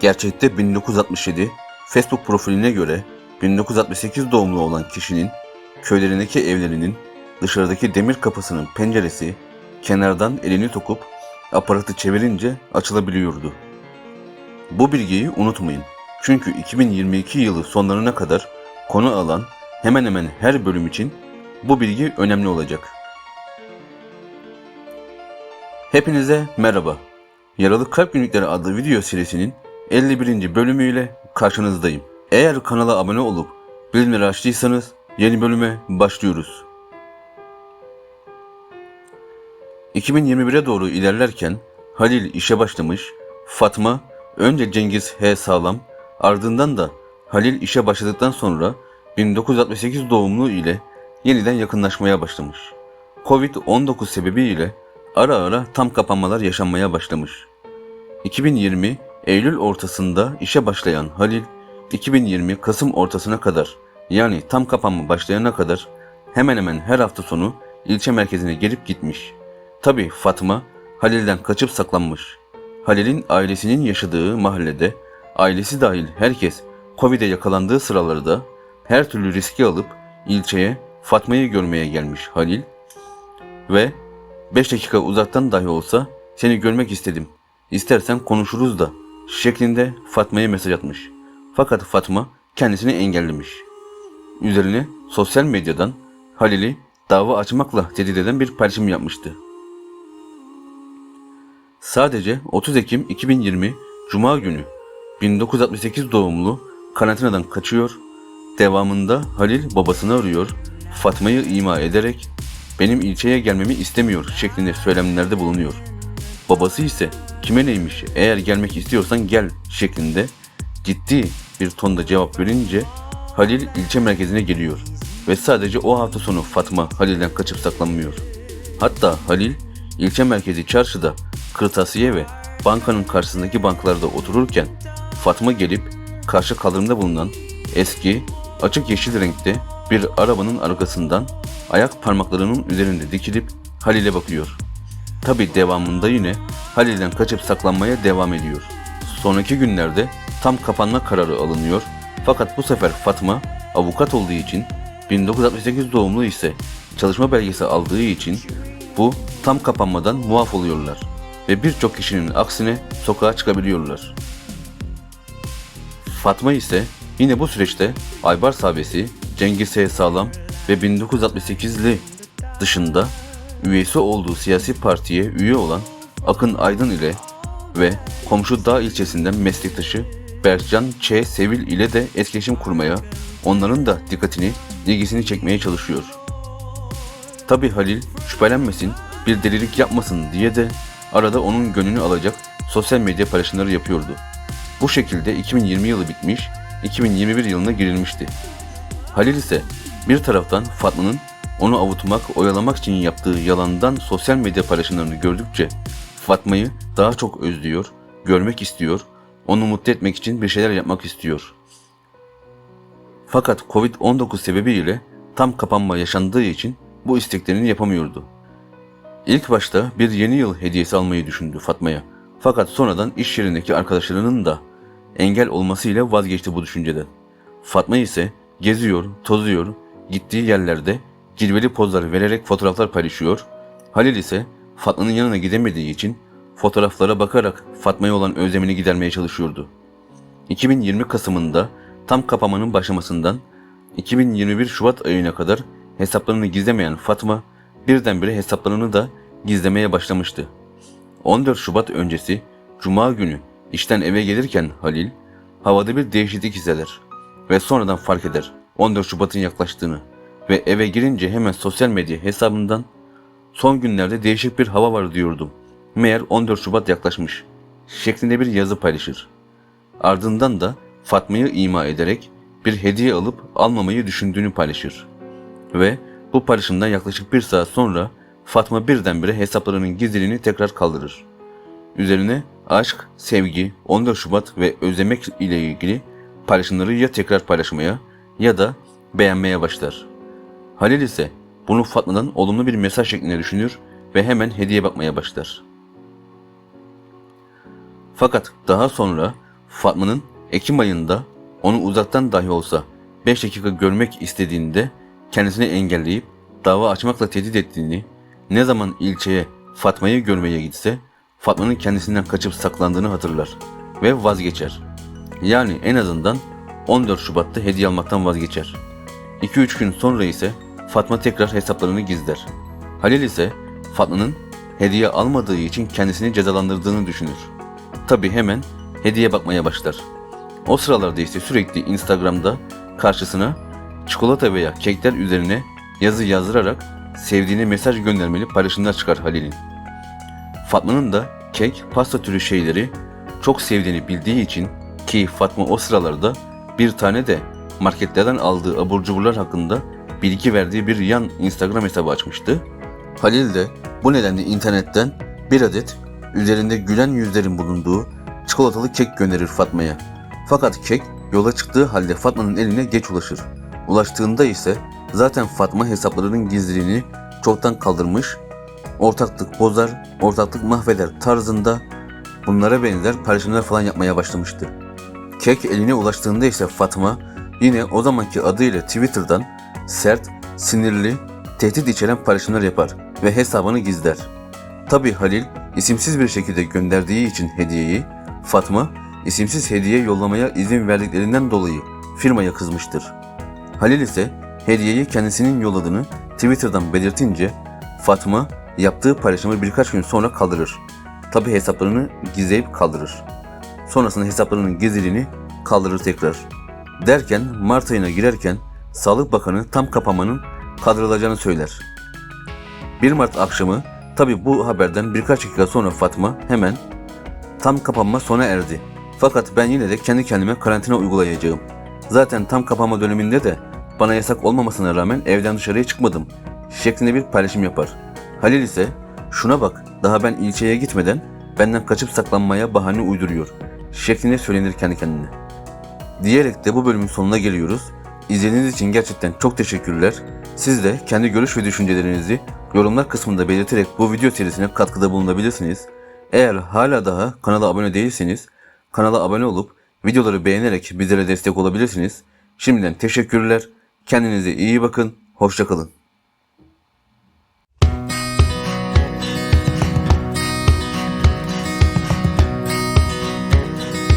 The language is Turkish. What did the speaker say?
Gerçekte 1967, Facebook profiline göre 1968 doğumlu olan kişinin köylerindeki evlerinin dışarıdaki demir kapısının penceresi kenardan elini sokup aparatı çevirince açılabiliyordu. Bu bilgiyi unutmayın. Çünkü 2022 yılı sonlarına kadar konu alan hemen hemen her bölüm için bu bilgi önemli olacak. Hepinize merhaba. Yaralı Kalp Günlükleri adlı video serisinin 51. bölümüyle karşınızdayım. Eğer kanala abone olup bildirimleri açtıysanız yeni bölüme başlıyoruz. 2021'e doğru ilerlerken Halil işe başlamış, Fatma önce Cengiz H. Sağlam, ardından da Halil işe başladıktan sonra 1968 doğumlu ile yeniden yakınlaşmaya başlamış. Covid-19 sebebiyle ara ara tam kapanmalar yaşanmaya başlamış. 2020 Eylül ortasında işe başlayan Halil, 2020 Kasım ortasına kadar yani tam kapanma başlayana kadar hemen hemen her hafta sonu ilçe merkezine gelip gitmiş. Tabi Fatma Halil'den kaçıp saklanmış. Halil'in ailesinin yaşadığı mahallede ailesi dahil herkes Covid'e yakalandığı sıralarda her türlü riski alıp ilçeye Fatma'yı görmeye gelmiş Halil ve 5 dakika uzaktan dahi olsa seni görmek istedim. İstersen konuşuruz da şeklinde Fatma'ya mesaj atmış. Fakat Fatma kendisini engellemiş. Üzerine sosyal medyadan Halil'i dava açmakla tehdit eden bir paylaşım yapmıştı. Sadece 30 Ekim 2020 Cuma günü 1968 doğumlu karantinadan kaçıyor. Devamında Halil babasını arıyor. Fatma'yı ima ederek benim ilçeye gelmemi istemiyor şeklinde söylemlerde bulunuyor. Babası ise kime neymiş eğer gelmek istiyorsan gel şeklinde ciddi bir tonda cevap verince Halil ilçe merkezine geliyor ve sadece o hafta sonu Fatma Halil'den kaçıp saklanmıyor. Hatta Halil ilçe merkezi çarşıda kırtasiye ve bankanın karşısındaki banklarda otururken Fatma gelip karşı kaldırımda bulunan eski açık yeşil renkte bir arabanın arkasından ayak parmaklarının üzerinde dikilip Halil'e bakıyor. Tabi devamında yine Halil'den kaçıp saklanmaya devam ediyor. Sonraki günlerde tam kapanma kararı alınıyor fakat bu sefer Fatma avukat olduğu için 1968 doğumlu ise çalışma belgesi aldığı için bu tam kapanmadan muaf oluyorlar ve birçok kişinin aksine sokağa çıkabiliyorlar. Fatma ise yine bu süreçte Aybar Sabesi, Cengiz H. Sağlam ve 1968'li dışında üyesi olduğu siyasi partiye üye olan Akın Aydın ile ve komşu Dağ ilçesinden meslektaşı Berkcan Ç. Sevil ile de etkileşim kurmaya, onların da dikkatini, ilgisini çekmeye çalışıyor. Tabi Halil şüphelenmesin, bir delilik yapmasın diye de arada onun gönlünü alacak sosyal medya paylaşımları yapıyordu. Bu şekilde 2020 yılı bitmiş, 2021 yılına girilmişti. Halil ise bir taraftan Fatma'nın onu avutmak, oyalamak için yaptığı yalandan sosyal medya paylaşımlarını gördükçe Fatma'yı daha çok özlüyor, görmek istiyor, onu mutlu etmek için bir şeyler yapmak istiyor. Fakat Covid-19 sebebiyle tam kapanma yaşandığı için bu isteklerini yapamıyordu. İlk başta bir yeni yıl hediyesi almayı düşündü Fatma'ya. Fakat sonradan iş yerindeki arkadaşlarının da engel olmasıyla vazgeçti bu düşünceden. Fatma ise geziyor, tozuyor, gittiği yerlerde cilveli pozlar vererek fotoğraflar paylaşıyor. Halil ise Fatma'nın yanına gidemediği için fotoğraflara bakarak Fatma'ya olan özlemini gidermeye çalışıyordu. 2020 Kasım'ında tam kapamanın başlamasından 2021 Şubat ayına kadar hesaplarını gizlemeyen Fatma birdenbire hesaplarını da gizlemeye başlamıştı. 14 Şubat öncesi Cuma günü işten eve gelirken Halil havada bir değişiklik hisseder ve sonradan fark eder 14 Şubat'ın yaklaştığını ve eve girince hemen sosyal medya hesabından son günlerde değişik bir hava var diyordum. Meğer 14 Şubat yaklaşmış şeklinde bir yazı paylaşır. Ardından da Fatma'yı ima ederek bir hediye alıp almamayı düşündüğünü paylaşır. Ve bu paylaşımdan yaklaşık bir saat sonra Fatma birdenbire hesaplarının gizliliğini tekrar kaldırır. Üzerine aşk, sevgi, 14 Şubat ve özlemek ile ilgili paylaşımları ya tekrar paylaşmaya ya da beğenmeye başlar. Halil ise bunu Fatma'dan olumlu bir mesaj şeklinde düşünür ve hemen hediye bakmaya başlar. Fakat daha sonra Fatma'nın Ekim ayında onu uzaktan dahi olsa 5 dakika görmek istediğinde kendisini engelleyip dava açmakla tehdit ettiğini, ne zaman ilçeye Fatma'yı görmeye gitse Fatma'nın kendisinden kaçıp saklandığını hatırlar ve vazgeçer. Yani en azından 14 Şubat'ta hediye almaktan vazgeçer. 2-3 gün sonra ise Fatma tekrar hesaplarını gizler. Halil ise Fatma'nın hediye almadığı için kendisini cezalandırdığını düşünür. Tabi hemen hediye bakmaya başlar. O sıralarda ise sürekli Instagram'da karşısına çikolata veya kekler üzerine yazı yazdırarak sevdiğine mesaj göndermeli paylaşımlar çıkar Halil'in. Fatma'nın da kek, pasta türü şeyleri çok sevdiğini bildiği için ki Fatma o sıralarda bir tane de marketlerden aldığı abur cuburlar hakkında bilgi verdiği bir yan Instagram hesabı açmıştı. Halil de bu nedenle internetten bir adet üzerinde gülen yüzlerin bulunduğu çikolatalı kek gönderir Fatma'ya. Fakat kek yola çıktığı halde Fatma'nın eline geç ulaşır. Ulaştığında ise zaten Fatma hesaplarının gizliliğini çoktan kaldırmış, ortaklık bozar, ortaklık mahveder tarzında bunlara benzer paylaşımlar falan yapmaya başlamıştı. Kek eline ulaştığında ise Fatma yine o zamanki adıyla Twitter'dan sert, sinirli, tehdit içeren paylaşımlar yapar ve hesabını gizler. Tabi Halil isimsiz bir şekilde gönderdiği için hediyeyi, Fatma isimsiz hediye yollamaya izin verdiklerinden dolayı firmaya kızmıştır. Halil ise hediyeyi kendisinin yolladığını Twitter'dan belirtince Fatma yaptığı paylaşımı birkaç gün sonra kaldırır. Tabi hesaplarını gizleyip kaldırır. Sonrasında hesaplarının gizliliğini kaldırır tekrar. Derken Mart ayına girerken Sağlık Bakanı tam kapamanın kaldırılacağını söyler. 1 Mart akşamı tabi bu haberden birkaç dakika sonra Fatma hemen tam kapanma sona erdi. Fakat ben yine de kendi kendime karantina uygulayacağım. Zaten tam kapanma döneminde de bana yasak olmamasına rağmen evden dışarıya çıkmadım şeklinde bir paylaşım yapar. Halil ise şuna bak daha ben ilçeye gitmeden benden kaçıp saklanmaya bahane uyduruyor şeklinde söylenir kendi kendine. Diyerek de bu bölümün sonuna geliyoruz. İzlediğiniz için gerçekten çok teşekkürler. Siz de kendi görüş ve düşüncelerinizi yorumlar kısmında belirterek bu video serisine katkıda bulunabilirsiniz. Eğer hala daha kanala abone değilseniz kanala abone olup videoları beğenerek bizlere destek olabilirsiniz. Şimdiden teşekkürler. Kendinize iyi bakın. Hoşçakalın.